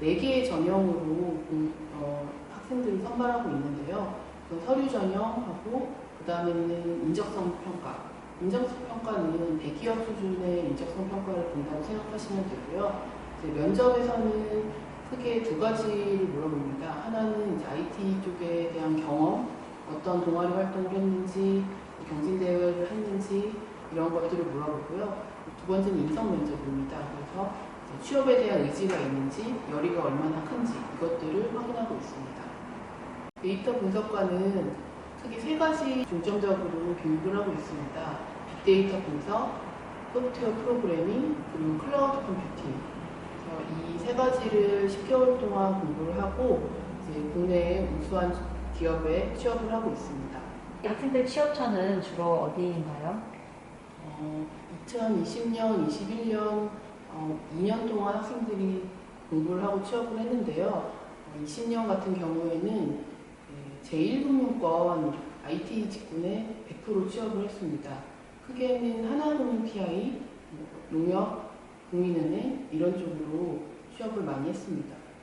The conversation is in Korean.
4개 전형으로 음, 어, 학생들을 선발하고 있는데요. 그 서류 전형하고 그 다음에는 인적성 평가. 인적성 평가는 대기업 수준의 인적성 평가를 본다고 생각하시면 되고요. 면접에서는 크게 두 가지를 물어봅니다. 하나는 IT 쪽에 대한 경험, 어떤 동아리 활동을 했는지, 경진대회를 했는지 이런 것들을 물어보고요. 두 번째는 인성 면접입니다. 그래서 취업에 대한 의지가 있는지, 열의가 얼마나 큰지 이것들을 확인하고 있습니다. 데이터 분석과는 크게 세 가지 중점적으로 교육을 하고 있습니다. 빅데이터 분석, 소프트웨어 프로그래밍, 그리고 클라우드 컴퓨팅. 이 세 가지를 10개월 동안 공부를 하고 이제 국내의 우수한 기업에 취업을 하고 있습니다. 학생들 취업처는 주로 어디인가요? 어, 2020년, 21년 어, 2년 동안 학생들이 공부를 하고 취업을 했는데요. 어, 20년 같은 경우에는 네, 제1금융권 IT 직군에 100% 취업을 했습니다. 크게는 하나금융 PI, 뭐 농협, 국민은행 이런 쪽으로 취업을 많이 했습니다.